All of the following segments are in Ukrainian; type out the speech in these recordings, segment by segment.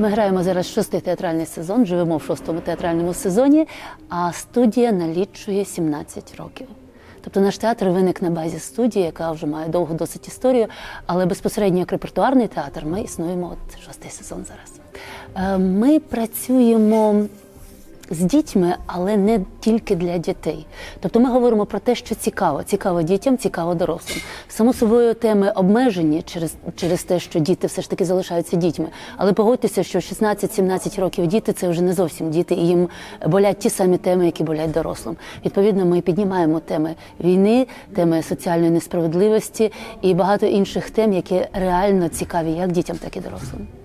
Ми граємо зараз шостий театральний сезон, живемо в шостому театральному сезоні, а студія налічує 17 років. Тобто наш театр виник на базі студії, яка вже має довгу досить історію, але безпосередньо як репертуарний театр ми існуємо от шостий сезон зараз. Е, Ми працюємо з дітьми, але не тільки для дітей. Тобто ми говоримо про те, що цікаво, цікаво дітям, цікаво дорослим. Само собою теми обмежені через, через те, що діти все ж таки залишаються дітьми. Але погодьтеся, що 16-17 років діти це вже не зовсім діти, і їм болять ті самі теми, які болять дорослим. Відповідно, ми піднімаємо теми війни, теми соціальної несправедливості і багато інших тем, які реально цікаві як дітям, так і дорослим.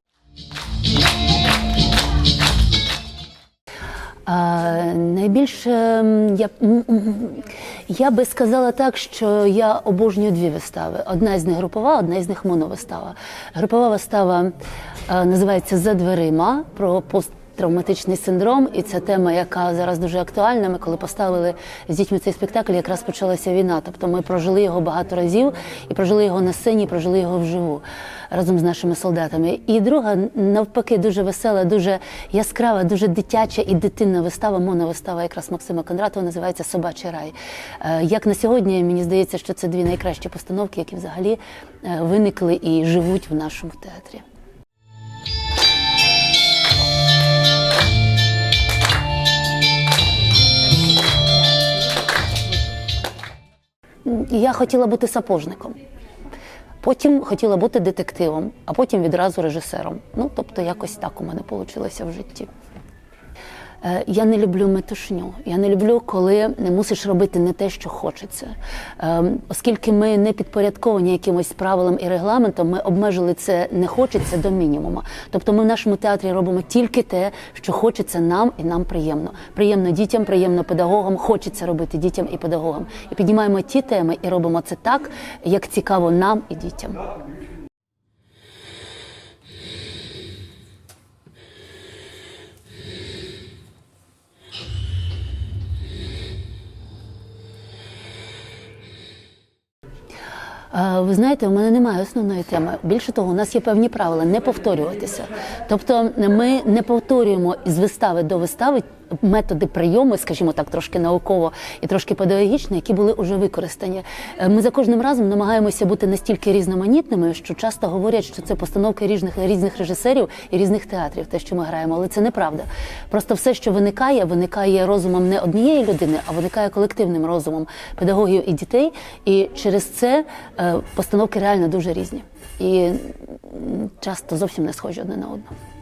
А, найбільше я, м, м, я би сказала так, що я обожнюю дві вистави. Одна з них групова, одна з них моновистава. Групова вистава а, називається За дверима про посттравматичний синдром, і це тема, яка зараз дуже актуальна. Ми коли поставили з дітьми цей спектакль, якраз почалася війна. Тобто ми прожили його багато разів і прожили його на сцені, прожили його вживу разом з нашими солдатами. І друга, навпаки, дуже весела, дуже яскрава, дуже дитяча і дитинна вистава, моновистава якраз Максима Кондратова називається Собачий рай. Е, Як на сьогодні, мені здається, що це дві найкращі постановки, які взагалі е, виникли і живуть в нашому театрі. Я хотіла бути сапожником. Потім хотіла бути детективом, а потім відразу режисером. Ну, тобто, якось так у мене вийшло в житті. Е, Я не люблю метушню. Я не люблю, коли не мусиш робити не те, що хочеться. Е, Оскільки ми не підпорядковані якимось правилам і регламентом, ми обмежили це не хочеться до мінімуму. Тобто ми в нашому театрі робимо тільки те, що хочеться нам і нам приємно. Приємно дітям, приємно педагогам, хочеться робити дітям і педагогам. І піднімаємо ті теми і робимо це так, як цікаво нам і дітям. Ви знаєте, у мене немає основної теми. Більше того, у нас є певні правила не повторюватися. Тобто, ми не повторюємо з вистави до вистави методи прийому, скажімо так, трошки науково і трошки педагогічно, які були вже використані. Е, Ми за кожним разом намагаємося бути настільки різноманітними, що часто говорять, що це постановки різних різних режисерів і різних театрів, те, що ми граємо, але це неправда. Просто все, що виникає, виникає розумом не однієї людини, а виникає колективним розумом педагогів і дітей. І через це е, постановки реально дуже різні і часто зовсім не схожі одне на одну.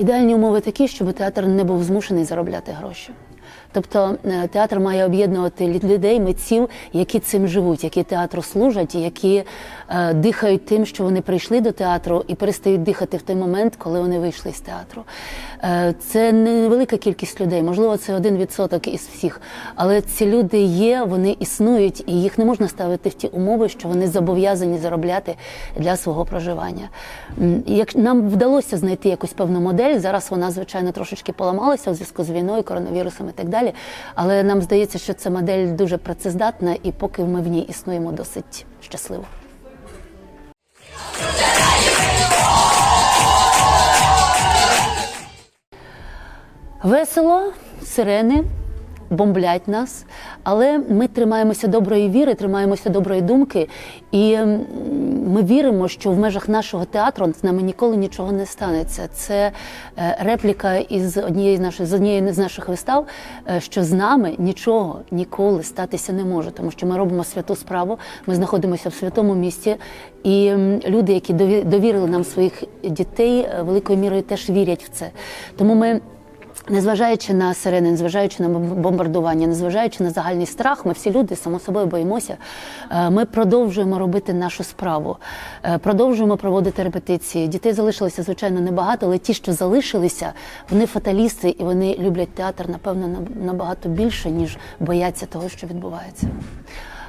Ідеальні умови такі, щоб театр не був змушений заробляти гроші. Тобто е, театр має об'єднувати лю- людей, митців, які цим живуть, які театру служать, які дихають тим, що вони прийшли до театру і перестають дихати в той момент, коли вони вийшли з театру. Е, це невелика кількість людей, можливо, це один відсоток із всіх. Але ці люди є, вони існують, і їх не можна ставити в ті умови, що вони зобов'язані заробляти для свого проживання. Як нам вдалося знайти якусь певну модель, зараз вона звичайно трошечки поламалася у зв'язку з війною, коронавірусом і так далі. Але нам здається, що ця модель дуже працездатна, і поки ми в ній існуємо досить щасливо. Весело, сирени бомблять нас, але ми тримаємося доброї віри, тримаємося доброї думки, і ми віримо, що в межах нашого театру з нами ніколи нічого не станеться. Це е, репліка із однієї з наших з однієї з наших вистав, е, що з нами нічого ніколи статися не може, тому що ми робимо святу справу, ми знаходимося в святому місті, і люди, які дові- довірили нам своїх дітей, е, великою мірою теж вірять в це. Тому ми. Незважаючи на сирени, незважаючи на бомбардування, незважаючи на загальний страх, ми всі люди само собою боїмося. Е, Ми продовжуємо робити нашу справу, е, продовжуємо проводити репетиції. Дітей залишилося звичайно небагато, але ті, що залишилися, вони фаталісти і вони люблять театр, напевно, набагато більше ніж бояться того, що відбувається.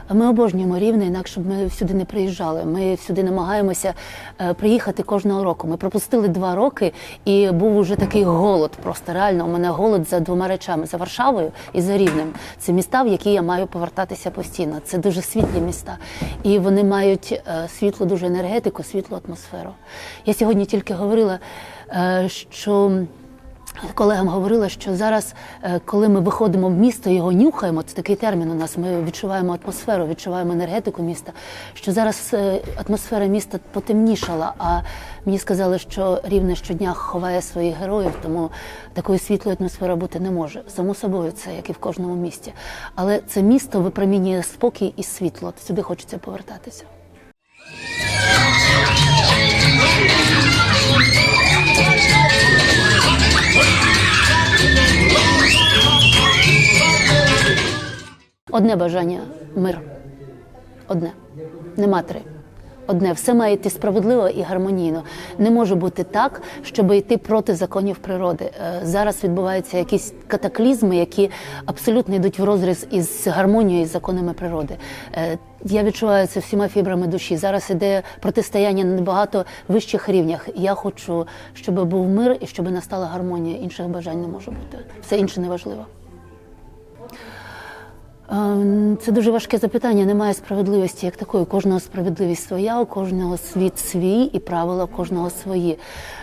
Ми обожнюємо рівне, інакше б ми сюди не приїжджали. Ми сюди намагаємося е, приїхати кожного року. Ми пропустили два роки, і був уже такий голод. Просто реально у мене голод за двома речами: за Варшавою і за Рівнем. Це міста, в які я маю повертатися постійно. Це дуже світлі міста, і вони мають е, світлу дуже енергетику, світлу атмосферу. Я сьогодні тільки говорила, е, що. Колегам говорила, що зараз, е, коли ми виходимо в місто, його нюхаємо, це такий термін у нас. Ми відчуваємо атмосферу, відчуваємо енергетику міста. Що зараз е, атмосфера міста потемнішала. А мені сказали, що рівне щодня ховає своїх героїв, тому такої світлої атмосфери бути не може. Само собою, це як і в кожному місті. Але це місто випромінює спокій і світло. Сюди хочеться повертатися. Одне бажання мир. Одне. Нема три. Одне. Все має йти справедливо і гармонійно. Не може бути так, щоб йти проти законів природи. Е, Зараз відбуваються якісь катаклізми, які абсолютно йдуть в розріз із гармонією і законами природи. Е, Я відчуваю це всіма фібрами душі. Зараз іде протистояння на набагато вищих рівнях. Я хочу, щоб був мир і щоб настала гармонія. Інших бажань не може бути. Все інше неважливо. Ем, Це дуже важке запитання. Немає справедливості як такої. Кожного справедливість своя, у кожного світ свій і правила кожного свої.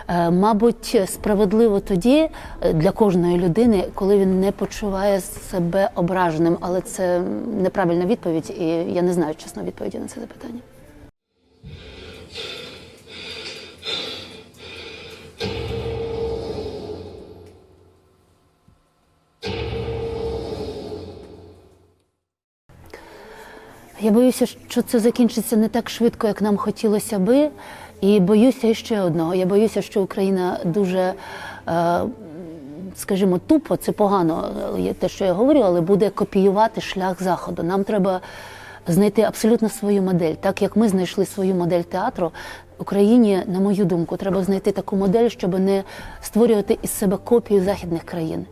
Е, Мабуть, справедливо тоді е, для кожної людини, коли він не почуває себе ображеним, але це неправильна відповідь, і я не знаю чесно відповіді на це запитання. Я боюся, що це закінчиться не так швидко, як нам хотілося би. І боюся ще одного. Я боюся, що Україна дуже, е, скажімо, тупо, це погано, е, те, що я говорю, але буде копіювати шлях заходу. Нам треба знайти абсолютно свою модель. Так як ми знайшли свою модель театру, Україні, на мою думку, треба знайти таку модель, щоб не створювати із себе копію західних країн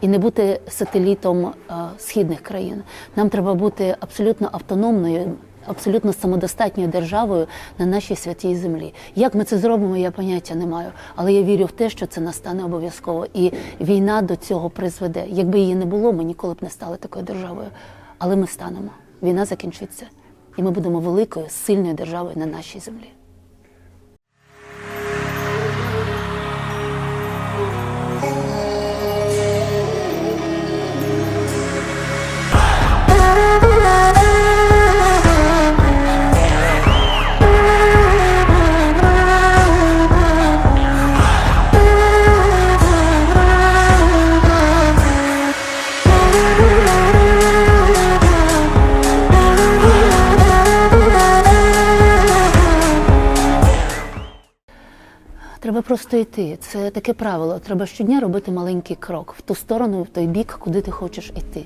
і не бути сателітом е, східних країн. Нам треба бути абсолютно автономною. Абсолютно самодостатньою державою на нашій святій землі. Як ми це зробимо, я поняття не маю. Але я вірю в те, що це настане обов'язково. І війна до цього призведе. Якби її не було, ми ніколи б не стали такою державою. Але ми станемо. Війна закінчиться, і ми будемо великою, сильною державою на нашій землі. Треба просто йти. Це таке правило. Треба щодня робити маленький крок в ту сторону, в той бік, куди ти хочеш йти.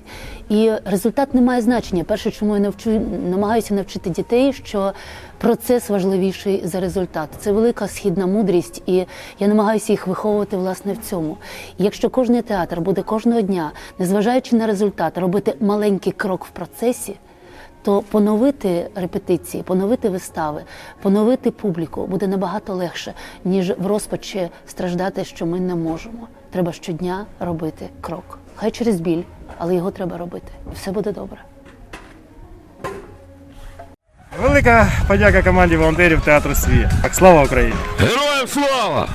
І результат не має значення. Перше, чому я навчу, намагаюся навчити дітей, що процес важливіший за результат. Це велика східна мудрість, і я намагаюся їх виховувати власне в цьому. І якщо кожний театр буде кожного дня, незважаючи на результат, робити маленький крок в процесі то поновити репетиції, поновити вистави, поновити публіку буде набагато легше, ніж в розпачі страждати, що ми не можемо. Треба щодня робити крок. Хай через біль, але його треба робити. І все буде добре. Велика подяка команді волонтерів театру Свія. Так, слава Україні! Героям слава!